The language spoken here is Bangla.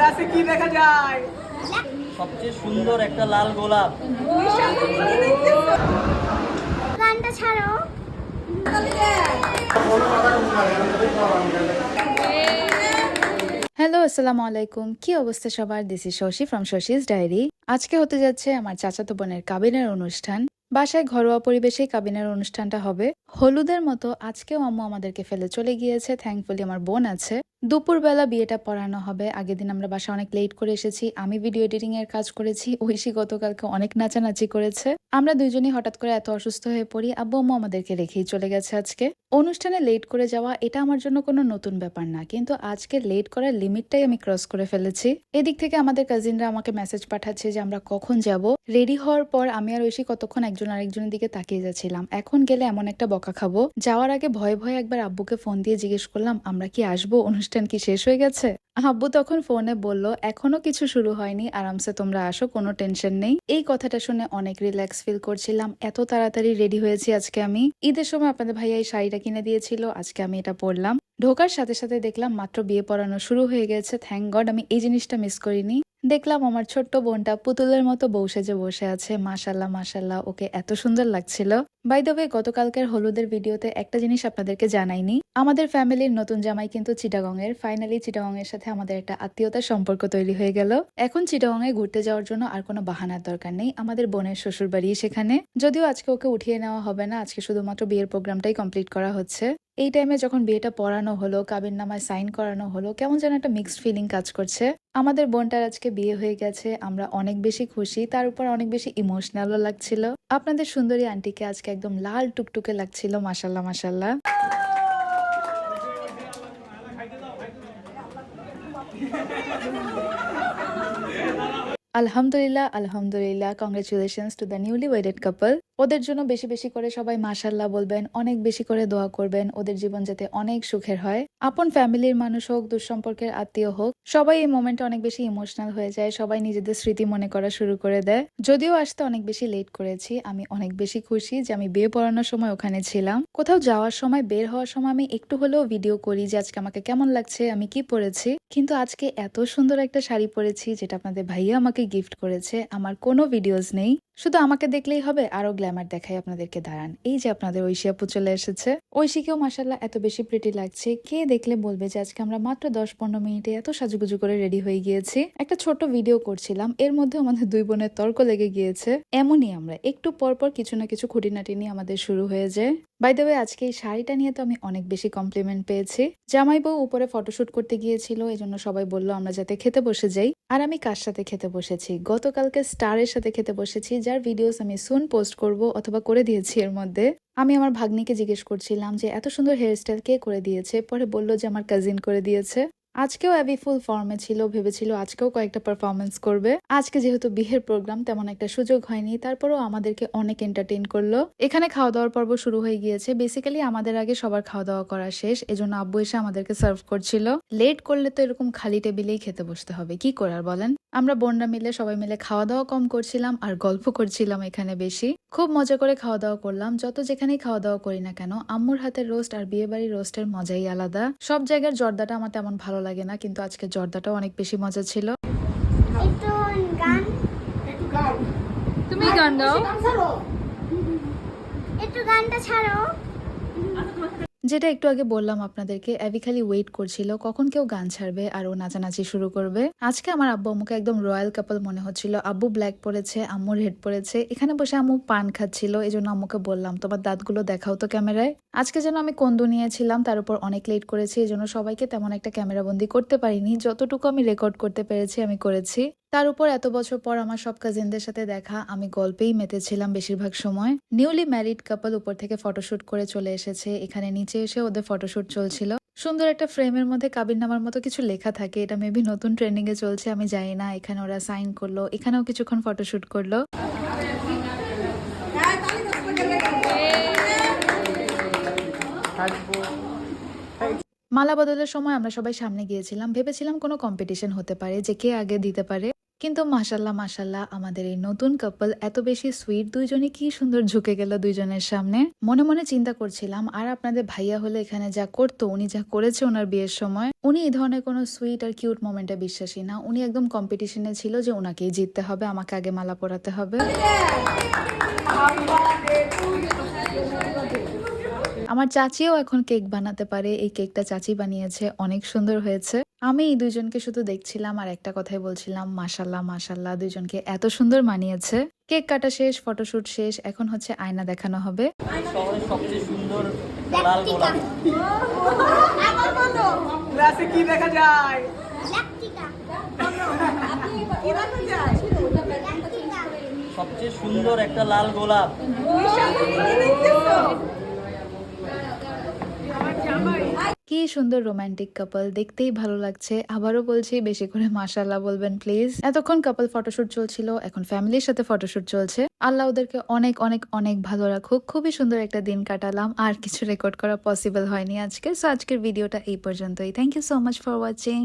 গাছে কি দেখা যায়? সবচেয়ে সুন্দর একটা লাল গোলাপ। গানটা ছাড়ো। হ্যালো আসসালামু আলাইকুম। কি অবস্থা সবার? This is Shashi from Shashi's diary আজকে হতে যাচ্ছে আমার চাচাতো বোনের কাবিনের অনুষ্ঠান। বাসায় ঘরোয়া পরিবেশেই কাবিনের অনুষ্ঠানটা হবে। হলুদের মতো আজকেও আম্মু আমাদেরকে ফেলে চলে গিয়েছে। থ্যাঙ্কফুলি আমার বোন আছে। দুপুরবেলা বিয়েটা পড়ানো হবে। আগের দিন আমরা বাসা অনেক লেট করে এসেছি। আমি ভিডিও এডিটিং এর কাজ করেছি। ঐশী গতকালকে অনেক নাচানাচি করেছে। আমরা দুইজনই হঠাৎ করে এত অসুস্থ হয়ে পড়ি। আব্বু আম্মু আমাদেরকে রেখেই চলে গেছে আজকে। অনুষ্ঠানে লেট করে যাওয়া, এটা আমার জন্য কোনো নতুন ব্যাপার না। কিন্তু আজকে লেট করার লিমিটটাই আমি ক্রস করে ফেলেছি। এদিক থেকে আমাদের কাজিনরা আমাকে মেসেজ পাঠাচ্ছে যে আমরা কখন যাব। রেডি হওয়ার পর আমি আর ঐশী কতক্ষণ একজন আরেকজনের দিকে তাকিয়ে যাচ্ছিলাম। এখন গেলে এমন একটা বকা খাব। যাওয়ার আগে ভয়ে ভয়ে একবার আব্বুকে ফোন দিয়ে জিজ্ঞেস করলাম, আমরা কি আসব? অনুষ্ঠান কি শেষ হয়ে গেছে? আব্বু তখন ফোনে বলল, এখনও কিছু শুরু হয়নি। আরামসে তোমরা আসো, কোনো টেনশন নেই। এই কথাটা শুনে অনেক রিল্যাক্স ফিল করছিলাম। এত তাড়াতাড়ি রেডি হয়েছি আজকে আমি। ঈদের সময় আপনাদের ভাইয়া এই শাড়িটা কিনে দিয়েছিল। আজকে আমি এটা পরলাম। ঢোকার সাথে সাথে দেখলাম মাত্র বিয়ে পড়ানো শুরু হয়ে গেছে। থ্যাংক গড আমি এই জিনিসটা মিস করিনি। দেখলাম আমার ছোট্ট বোনটা পুতুলের মতো বউ সেজে বসে আছে। মাশাল্লাহ মাশাল্লাহ ওকে এত সুন্দর লাগছিল। বাই দ্য গতকালকের হলুদের ভিডিওতে একটা জিনিস আপনাদেরকে জানাইনি। আমাদের ফ্যামিলির নতুন জামাই কিন্তু চিটাগং এর ফাইনালি চিটাগং এর সাথে আমাদের একটা আত্মীয়তার সম্পর্ক তৈরি হয়ে গেল। এখন চিটাগং এ ঘুরতে যাওয়ার জন্য আর কোনো বাহানার দরকার নেই। আমাদের বোনের শ্বশুর বাড়ি সেখানে। যদিও আজকে ওকে উঠিয়ে নেওয়া হবে না, আজকে শুধুমাত্র বিয়ের প্রোগ্রামটাই কমপ্লিট করা হচ্ছে। এই টাইমে যখন বিয়েটা পড়ানো হলো, কাবির নামায় সাইন করানো হলো, কেমন যেন একটা মিক্সড ফিলিং কাজ করছে। আমাদের বোনটার আজকে বিয়ে হয়ে গেছে, আমরা অনেক বেশি খুশি, তার উপর অনেক বেশি ইমোশনালও লাগছিল। আপনাদের সুন্দরী আন্টিকে আজকে একদম লাল টুকটুকে লাগছিল মাসাল্লাহ মাসাল্লাহ আলহামদুলিল্লাহ আলহামদুলিল্লাহ congratulations to the newly wedded couple ওদের জন্য বেশি বেশি করে সবাই মাশাল্লাহ বলবেন, অনেক বেশি করে দোয়া করবেন, ওদের জীবন যাতে অনেক সুখের হয়। আপন ফ্যামিলির মানুষ হোক, দুঃসম্পর্কের আত্মীয় হোক, সবাই এই মোমেন্টে অনেক বেশি ইমোশনাল হয়ে যায়, সবাই নিজেদের স্মৃতি মনে করা শুরু করে দেয়। যদিও আসতে অনেক বেশি লেট করেছি, আমি অনেক বেশি খুশি যে আমি বিয়ে পড়ানোর সময় ওখানে ছিলাম। কোথাও যাওয়ার সময়, বের হওয়ার সময় আমি একটু হলেও ভিডিও করি যে আজকে আমাকে কেমন লাগছে, আমি কি পরেছি। কিন্তু আজকে এত সুন্দর একটা শাড়ি পরেছি, যেটা আপনাদের ভাইয়া আমাকে গিফট করেছে, আমার কোনো ভিডিওস নেই। শুধু আমাকে দেখলেই হবে আরও গ্ল্যামার দেখাই আপনাদেরকে, দাঁড়ান। এই যে আপনাদের ঐশী চলে এসেছে। ঐশীকেও মাসাল্লাহ এত বেশি প্রিটি লাগছে। কে দেখলে বলবে যে আজকে আমরা মাত্র দশ পনেরো মিনিটে এত সাজুগুজু করে রেডি হয়ে গিয়েছি। একটা ছোট ভিডিও করছিলাম, এর মধ্যে আমাদের দুই বোনের তর্ক লেগে গিয়েছে। এমনই আমরা, একটু পর পর কিছু না কিছু খুঁটিনাটি নিয়ে আমাদের শুরু হয়ে যায়। বাই দ্য আজকে এই শাড়িটা নিয়ে তো আমি অনেক বেশি কমপ্লিমেন্ট পেয়েছি। জামাই বউ উপরে ফটোশুট করতে গিয়েছিল এই জন্য সবাই বলল আমরা যাতে খেতে বসে যাই। আর আমি কার সাথে খেতে বসেছি? গতকালকে স্টারের সাথে খেতে বসেছি, যার ভিডিওস আমি সুন পোস্ট করব অথবা করে দিয়েছি এর মধ্যে। আমি আমার ভাগ্নিকে জিজ্ঞেস করছিলাম যে, এত সুন্দর হেয়ারস্টাইল কে করে দিয়েছে? পরে বলল যে, আমার কাজিন করে দিয়েছে। আজকেও অ্যাবি ফুল ফর্মে ছিল, ভেবেছিল আজকেও কয়েকটা পারফরমেন্স করবে। আজকে যেহেতু বিয়ের প্রোগ্রাম তেমন একটা সুযোগ হয়নি। তারপরেও আমাদেরকে অনেক এন্টারটেইন করল। এখানে খাওয়া দাওয়ার পর্ব শুরু হয়ে গিয়েছে। বেসিক্যালি আমাদের আগে সবার খাওয়া দাওয়া করা শেষ। এজন্য আব্বু এসে আমাদেরকে সার্ভ করছিল। লেট করলে তো এরকম খালি টেবিলেই খেতে বসতে হবে। কি করার বলেন? আমরা বোনরা মিলে সবাই মিলে খাওয়া দাওয়া কম করছিলাম আর গল্প করছিলাম এখানে বেশি। খুব মজা করে খাওয়া দাওয়া করলাম। যত যেখানেই খাওয়া দাওয়া করি না কেন আম্মুর হাতের রোস্ট আর বিয়ে বাড়ির রোস্টের মজাই আলাদা। সব জায়গার জর্দাটা আমার তেমন ভালো লাগে না কিন্তু আজকে জর্দাটাও অনেক বেশি মজা ছিল। তুমি গান গাও। একটু গানটা ছাড়ো। যেটা একটু আগে বললাম আপনাদেরকে, অ্যাভি খালি ওয়েট করছিল, কখন কেউ গান ছাড়বে আর ও নাচানাচি শুরু করবে। আজকে আমার আব্বু আম্মুকে একদম রয়্যাল কাপল মনে হচ্ছিল। আব্বু ব্ল্যাক পরেছে, আম্মু রেড পরেছে। এখানে বসে আম্মু পান খাচ্ছিল এই জন্য আম্মুকে বললাম, তোমার দাঁতগুলো দেখাও তো ক্যামেরায়। আজকে যেন আমি কন্দু নিয়েছিলাম, তার উপর অনেক লেট করেছি এই জন্য সবাইকে তেমন একটা ক্যামেরা বন্দি করতে পারিনি। যতটুকু আমি রেকর্ড করতে পেরেছি, আমি করেছি। তার উপর এত বছর পর আমার সব কাজিনদের সাথে দেখা, আমি গল্পেই মেতেছিলাম বেশিরভাগ সময়। নিউলি ম্যারিড কাপল উপর থেকে ফটোশুট করে চলে এসেছে। এখানে নিচে এসে ওদের ফটোশুট চলছিল। সুন্দর একটা ফ্রেমের মধ্যে কাবির নামার মতো কিছু লেখা থাকে। এটা মেবি নতুন ট্রেন্ডিং এ চলছে, আমি জানি না। এখানে ওরা সাইন করল, এখানেও কিছুক্ষণ ফটোশুট করল। মালা বদলের সময় আমরা সবাই সামনে গিয়েছিলাম। ভেবেছিলাম কোনো কম্পিটিশন হতে পারে, যে কে আগে দিতে পারে। কিন্তু মাসাল্লাহ মাসাল্লাহ আমাদের এই নতুন কাপল এত বেশি সুইট দুইজনে কি সুন্দর ঝুঁকে গেল দুইজনের সামনে। মনে মনে চিন্তা করছিলাম, আর আপনাদের ভাইয়া হলে এখানে যা করতো, উনি যা করেছে ওনার বিয়ের সময়, উনি এই ধরনের কোনো সুইট আর কিউট মোমেন্টে বিশ্বাসী না। উনি একদম কম্পিটিশনে ছিল যে ওনাকেই জিততে হবে, আমাকে আগে মালা পরাতে হবে। আমার চাচিও এখন কেক বানাতে পারে, এই কেকটা চাচি বানিয়েছে, অনেক সুন্দর হয়েছে। আমি এই দুইজনকে শুধু দেখছিলাম আর একটা কথাই বলছিলাম মাসাল্লাহ মাসাল্লাহ দুইজনকে এত সুন্দর মানিয়েছে। কেক কাটা শেষ ফটোশুট শেষ এখন হচ্ছে আয়না দেখানো হবে। সবচেয়ে সুন্দর লাল গোলাপ। ক্লাসে কি দেখা যায়? সবচেয়ে সুন্দর একটা লাল গোলাপ বিশাল কি দেখতেছো আমার জামাই কি সুন্দর রোমান্টিক কাপল দেখতেই ভালো লাগছে। আবারও বলছি, বেশি করে মাশাল্লাহ বলবেন প্লিজ এতক্ষণ কাপল ফটোশুট চলছিল, এখন ফ্যামিলির সাথে ফটোশুট চলছে। আল্লাহ ওদেরকে অনেক অনেক অনেক ভালো রাখুক। খুবই সুন্দর একটা দিন কাটালাম, আর কিছু রেকর্ড করা পসিবল হয়নি আজকে। সো আজকের ভিডিওটা এই পর্যন্তই। Thank you so much for watching